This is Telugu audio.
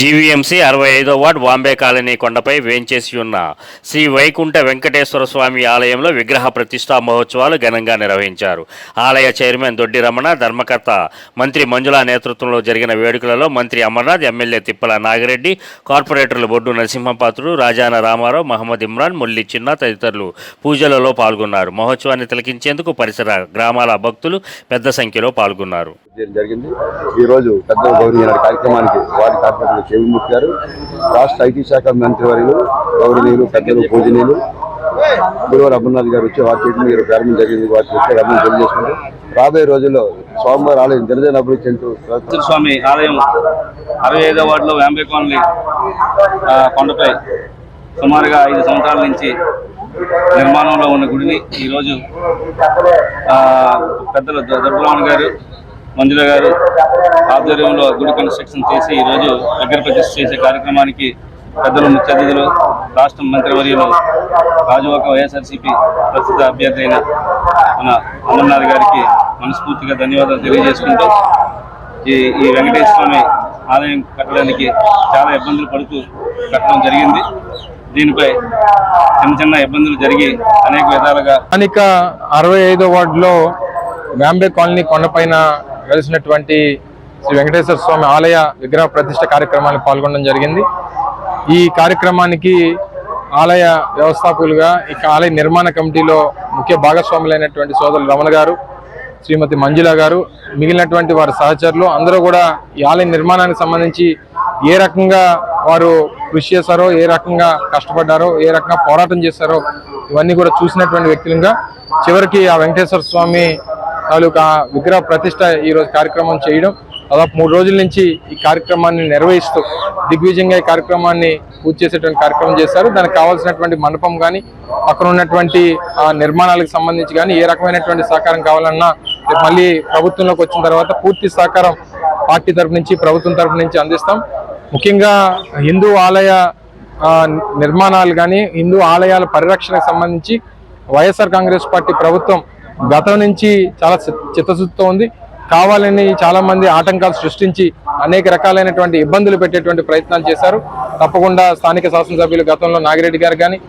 జీవీఎంసీ అరవై ఐదో వార్డ్ బాంబే కాలనీ కొండపై వేంచేసి ఉన్న శ్రీ వైకుంఠ వెంకటేశ్వర స్వామి ఆలయంలో విగ్రహ ప్రతిష్టా మహోత్సవాలు ఘనంగా నిర్వహించారు. ఆలయ చైర్మన్ దొడ్డి రమణ ధర్మకర్త మంత్రి మంజుల నేతృత్వంలో జరిగిన వేడుకలలో మంత్రి అమర్నాథ్ ఎమ్మెల్యే తిప్పల నాగిరెడ్డి కార్పొరేటర్లు బొడ్డు నరసింహపాత్రుడు రాజాన రామారావు మహమ్మద్ ఇమ్రాన్ ముల్లి చిన్న తదితరులు పూజలలో పాల్గొన్నారు. మహోత్సవాన్ని తిలకించేందుకు పరిసర గ్రామాల భక్తులు పెద్ద సంఖ్యలో పాల్గొన్నారు. చేయడం జరిగింది. ఈ రోజు పెద్ద గౌరవనీయ కార్యక్రమానికి వారి కార్యక్రమాలు చెవిమూర్తి గారు రాష్ట్ర ఐటీ శాఖ మంత్రివర్యులు గౌరవనీయులు పెద్దలు పూజనీయులు గురువారు అమర్నాథ్ గారు వచ్చి వారి చేయడం మీరు ప్రారంభం జరిగింది. వారికి వచ్చే అభివృద్ధి తెలియజేసుకుంటూ రాబోయే రోజుల్లో స్వామివారి ఆలయం దినదిన అభివృద్ధి చెందుతూ స్వామి ఆలయం అరవై ఐదో వార్డులో వ్యాంబే కాలనీ కొండపై సుమారుగా ఐదు సంవత్సరాల నుంచి నిర్మాణంలో ఉన్న గుడిని ఈరోజు పెద్దలు ద- గారు మంజుల గారు ఆధ్వర్యంలో గుడి కన్స్ట్రక్షన్ చేసి ఈరోజు దగ్గర ప్రతిష్ఠ చేసే కార్యక్రమానికి పెద్దలు ముఖ్య అతిథులు రాష్ట్ర మంత్రివర్యులు రాజువాక వైఎస్ఆర్సీపీ ప్రస్తుత అభ్యర్థి అయిన మన అమర్నాథ్ గారికి మనస్ఫూర్తిగా ధన్యవాదాలు తెలియజేసుకుంటూ ఈ ఈ వెంకటేశ్వర స్వామి ఆలయం కట్టడానికి చాలా ఇబ్బందులు పడుతూ కట్టడం జరిగింది. దీనిపై చిన్న చిన్న ఇబ్బందులు జరిగి అనేక విధాలుగా స్థానిక అరవై ఐదో వార్డులో బాంబే కాలనీ కొండపైన వెలిసినటువంటి శ్రీ వెంకటేశ్వర స్వామి ఆలయ విగ్రహ ప్రతిష్ట కార్యక్రమానికి పాల్గొనడం జరిగింది. ఈ కార్యక్రమానికి ఆలయ వ్యవస్థాపకులుగా ఇక ఆలయ నిర్మాణ కమిటీలో ముఖ్య భాగస్వాములైనటువంటి సోదరులు రమణ గారు శ్రీమతి మంజుల గారు మిగిలినటువంటి వారి సహచరులు అందరూ కూడా ఈ ఆలయ నిర్మాణానికి సంబంధించి ఏ రకంగా వారు కృషి చేశారో ఏ రకంగా కష్టపడ్డారో ఏ రకంగా పోరాటం చేశారో ఇవన్నీ కూడా చూసినటువంటి వ్యక్తులుగా చివరికి ఆ వెంకటేశ్వర స్వామి తాలూకా విగ్రహ ప్రతిష్ట ఈరోజు కార్యక్రమం చేయడం. దాదాపు మూడు రోజుల నుంచి ఈ కార్యక్రమాన్ని నిర్వహిస్తూ దిగ్విజయంగా ఈ కార్యక్రమాన్ని పూర్తి చేసేటువంటి కార్యక్రమం చేశారు. దానికి కావాల్సినటువంటి మండపం కానీ అక్కడ ఉన్నటువంటి నిర్మాణాలకు సంబంధించి కానీ ఏ రకమైనటువంటి సహకారం కావాలన్నా మళ్ళీ ప్రభుత్వంలోకి వచ్చిన తర్వాత పూర్తి సహకారం పార్టీ తరపు నుంచి ప్రభుత్వం తరపు నుంచి అందిస్తాం. ముఖ్యంగా హిందూ ఆలయ నిర్మాణాలు కానీ హిందూ ఆలయాల పరిరక్షణకు సంబంధించి వైఎస్ఆర్ కాంగ్రెస్ పార్టీ ప్రభుత్వం గతం నుంచి చాలా చి- చిత్తశుద్ధితో ఉంది. కావాలని చాలా మంది ఆటంకాలు సృష్టించి అనేక రకాలైనటువంటి ఇబ్బందులు పెట్టేటువంటి ప్రయత్నాలు చేశారు. తప్పకుండా స్థానిక శాసనసభ్యులు గతంలో నాగిరెడ్డి గారు కానీ